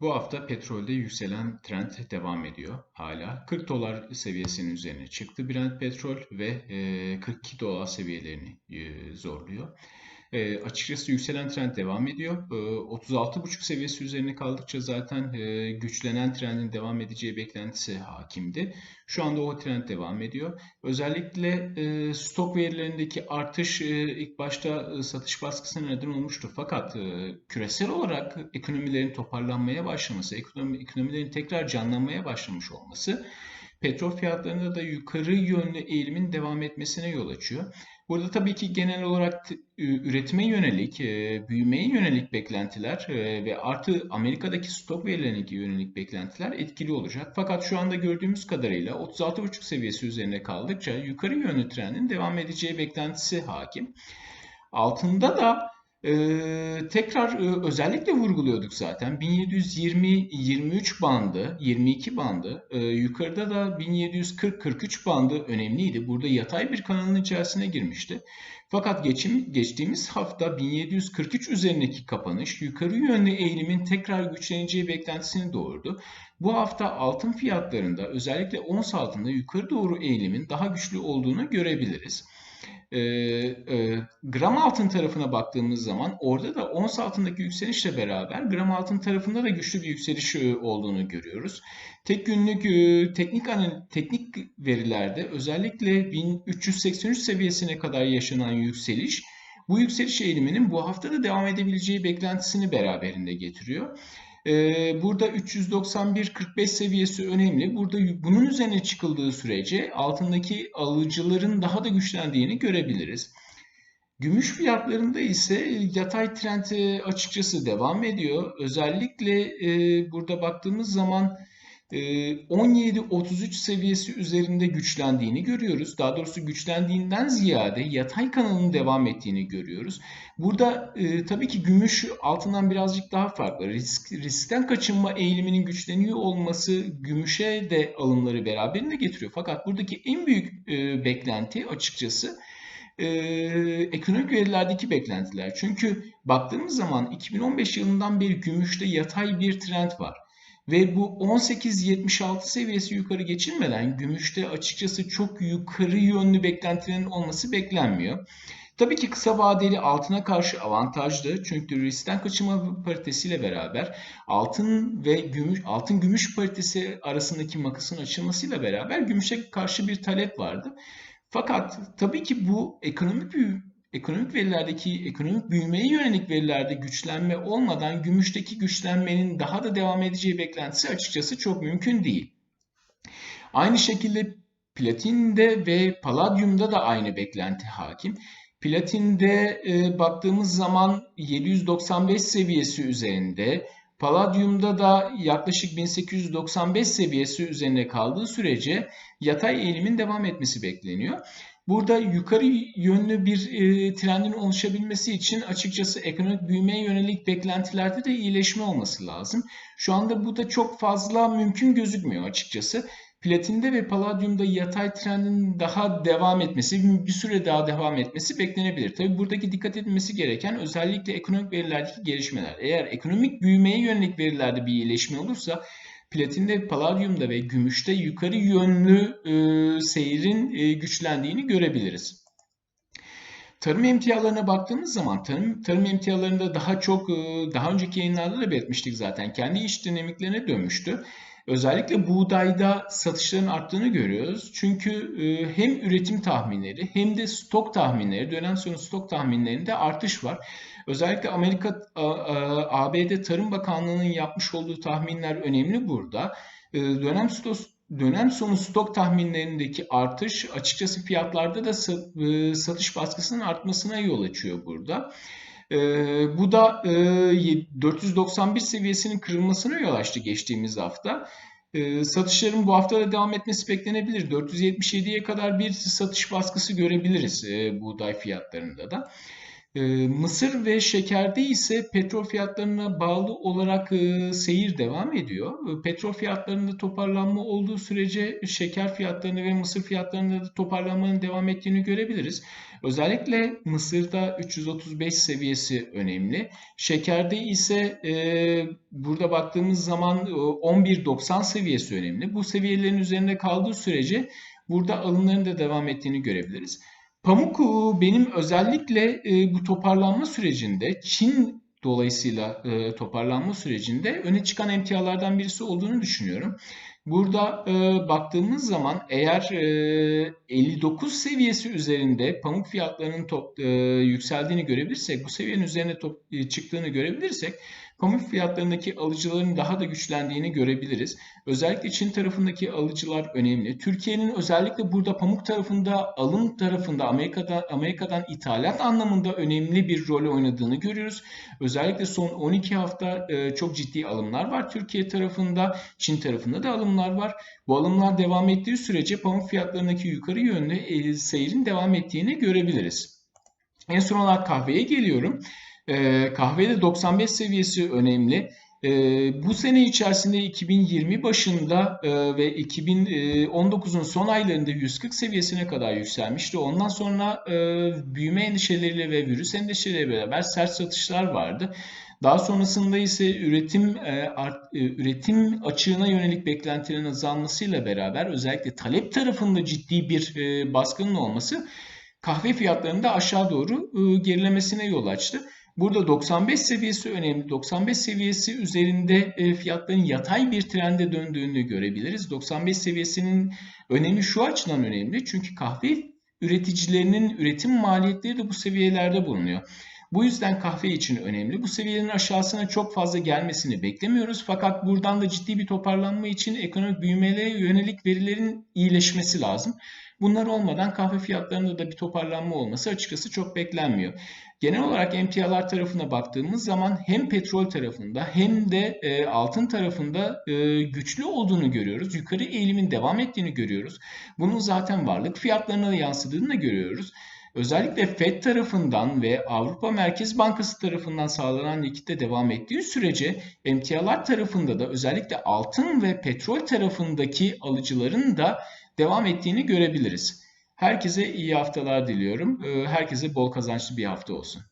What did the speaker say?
Bu hafta petrolde yükselen trend devam ediyor hala. 40 dolar seviyesinin üzerine çıktı Brent petrol ve e, 42 dolar seviyelerini zorluyor. E, açıkçası yükselen trend devam ediyor. E, 36,5 seviyesi üzerine kaldıkça zaten e, güçlenen trendin devam edeceği beklentisi hakimdi. Şu anda o trend devam ediyor. Özellikle e, stok verilerindeki artış e, ilk başta e, satış baskısına neden olmuştu. Fakat e, küresel olarak ekonomilerin toparlanmaya başlaması, ekonomi, ekonomilerin tekrar canlanmaya başlamış olması petrol fiyatlarında da yukarı yönlü eğilimin devam etmesine yol açıyor. Burada tabii ki genel olarak üretime yönelik, e, büyümeye yönelik beklentiler e, ve artı Amerika'daki stok verilerine yönelik beklentiler etkili olacak. Fakat şu anda gördüğümüz kadarıyla 36,5 seviyesi üzerine kaldıkça yukarı yönlü trendin devam edeceği beklentisi hakim. Altında da ee, tekrar e, özellikle vurguluyorduk zaten. 1720-23 bandı, 22 bandı, e, yukarıda da 1740-43 bandı önemliydi. Burada yatay bir kanalın içerisine girmişti. Fakat geçim, geçtiğimiz hafta 1743 üzerindeki kapanış yukarı yönlü eğilimin tekrar güçleneceği beklentisini doğurdu. Bu hafta altın fiyatlarında özellikle ons altında yukarı doğru eğilimin daha güçlü olduğunu görebiliriz. E, e, gram altın tarafına baktığımız zaman orada da ons altındaki yükselişle beraber gram altın tarafında da güçlü bir yükseliş e, olduğunu görüyoruz. Tek günlük e, teknik teknik verilerde özellikle 1383 seviyesine kadar yaşanan yükseliş bu yükseliş eğiliminin bu hafta da devam edebileceği beklentisini beraberinde getiriyor. Ee, burada 391-45 seviyesi önemli. Burada bunun üzerine çıkıldığı sürece altındaki alıcıların daha da güçlendiğini görebiliriz. Gümüş fiyatlarında ise yatay trend e, açıkçası devam ediyor. Özellikle e, burada baktığımız zaman 17-33 ee, seviyesi üzerinde güçlendiğini görüyoruz. Daha doğrusu güçlendiğinden ziyade yatay kanalının devam ettiğini görüyoruz. Burada e, tabii ki gümüş altından birazcık daha farklı. Risk, riskten kaçınma eğiliminin güçleniyor olması gümüşe de alımları beraberinde getiriyor. Fakat buradaki en büyük e, beklenti açıkçası e, ekonomik verilerdeki beklentiler. Çünkü baktığımız zaman 2015 yılından beri gümüşte yatay bir trend var. Ve bu 18.76 seviyesi yukarı geçilmeden gümüşte açıkçası çok yukarı yönlü beklentilerin olması beklenmiyor. Tabii ki kısa vadeli altına karşı avantajlı çünkü riskten kaçınma paritesiyle beraber altın ve gümüş altın gümüş paritesi arasındaki makasın açılmasıyla beraber gümüşe karşı bir talep vardı. Fakat tabii ki bu ekonomik bir ekonomik verilerdeki ekonomik büyümeye yönelik verilerde güçlenme olmadan gümüşteki güçlenmenin daha da devam edeceği beklentisi açıkçası çok mümkün değil. Aynı şekilde platinde ve paladyumda da aynı beklenti hakim. Platinde e, baktığımız zaman 795 seviyesi üzerinde, Palladium'da da yaklaşık 1895 seviyesi üzerinde kaldığı sürece yatay eğilimin devam etmesi bekleniyor. Burada yukarı yönlü bir e, trendin oluşabilmesi için açıkçası ekonomik büyümeye yönelik beklentilerde de iyileşme olması lazım. Şu anda bu da çok fazla mümkün gözükmüyor açıkçası. Platinde ve paladyumda yatay trendin daha devam etmesi, bir süre daha devam etmesi beklenebilir. Tabi buradaki dikkat edilmesi gereken özellikle ekonomik verilerdeki gelişmeler. Eğer ekonomik büyümeye yönelik verilerde bir iyileşme olursa platinde, paladyumda ve gümüşte yukarı yönlü e, seyrin e, güçlendiğini görebiliriz. Tarım emtialarına baktığımız zaman tarım, tarım emtialarında daha çok e, daha önceki yayınlarda da belirtmiştik zaten kendi iş dinamiklerine dönmüştü. Özellikle buğdayda satışların arttığını görüyoruz. Çünkü e, hem üretim tahminleri hem de stok tahminleri, dönem sonu stok tahminlerinde artış var. Özellikle Amerika ABD Tarım Bakanlığı'nın yapmış olduğu tahminler önemli burada. E, dönem dönem sonu stok tahminlerindeki artış açıkçası fiyatlarda da e, satış baskısının artmasına yol açıyor burada. E, bu da 491 seviyesinin kırılmasına yol açtı geçtiğimiz hafta. satışların bu hafta da devam etmesi beklenebilir. 477'ye kadar bir satış baskısı görebiliriz buğday fiyatlarında da. Ee, Mısır ve şekerde ise petrol fiyatlarına bağlı olarak e, seyir devam ediyor. E, Petrol fiyatlarında toparlanma olduğu sürece şeker fiyatlarını ve mısır fiyatlarında da toparlanmanın devam ettiğini görebiliriz. Özellikle Mısır'da 335 seviyesi önemli. Şekerde ise e, burada baktığımız zaman e, 11.90 seviyesi önemli. Bu seviyelerin üzerinde kaldığı sürece burada alımların da devam ettiğini görebiliriz. Pamuk e, benim özellikle e, bu toparlanma sürecinde Çin dolayısıyla e, toparlanma sürecinde öne çıkan emtialardan birisi olduğunu düşünüyorum. Burada baktığımız zaman eğer 59 seviyesi üzerinde pamuk fiyatlarının top, yükseldiğini görebilirsek, bu seviyenin üzerine top, çıktığını görebilirsek pamuk fiyatlarındaki alıcıların daha da güçlendiğini görebiliriz. Özellikle Çin tarafındaki alıcılar önemli. Türkiye'nin özellikle burada pamuk tarafında, alım tarafında Amerika'dan Amerika'dan ithalat anlamında önemli bir rol oynadığını görüyoruz. Özellikle son 12 hafta e, çok ciddi alımlar var Türkiye tarafında, Çin tarafında da alımlar var. Bu alımlar devam ettiği sürece pamuk fiyatlarındaki yukarı yönlü seyrin devam ettiğini görebiliriz. En son olarak kahveye geliyorum. E, kahvede 95 seviyesi önemli. E, bu sene içerisinde 2020 başında e, ve 2019'un son aylarında 140 seviyesine kadar yükselmişti. Ondan sonra e, büyüme endişeleriyle ve virüs endişeleriyle beraber sert satışlar vardı. Daha sonrasında ise üretim e, art, e, üretim açığına yönelik beklentilerin azalmasıyla beraber özellikle talep tarafında ciddi bir e, baskının olması kahve fiyatlarında aşağı doğru gerilemesine yol açtı. Burada 95 seviyesi önemli. 95 seviyesi üzerinde e, fiyatların yatay bir trende döndüğünü görebiliriz. 95 seviyesinin önemi şu açıdan önemli. Çünkü kahve üreticilerinin üretim maliyetleri de bu seviyelerde bulunuyor. Bu yüzden kahve için önemli. Bu seviyelerin aşağısına çok fazla gelmesini beklemiyoruz. Fakat buradan da ciddi bir toparlanma için ekonomik büyümeye yönelik verilerin iyileşmesi lazım. Bunlar olmadan kahve fiyatlarında da bir toparlanma olması açıkçası çok beklenmiyor. Genel olarak emtialar tarafına baktığımız zaman hem petrol tarafında hem de e, altın tarafında e, güçlü olduğunu görüyoruz. Yukarı eğilimin devam ettiğini görüyoruz. Bunun zaten varlık fiyatlarına da yansıdığını da görüyoruz. Özellikle FED tarafından ve Avrupa Merkez Bankası tarafından sağlanan likitte devam ettiği sürece emtialar tarafında da özellikle altın ve petrol tarafındaki alıcıların da devam ettiğini görebiliriz. Herkese iyi haftalar diliyorum. Herkese bol kazançlı bir hafta olsun.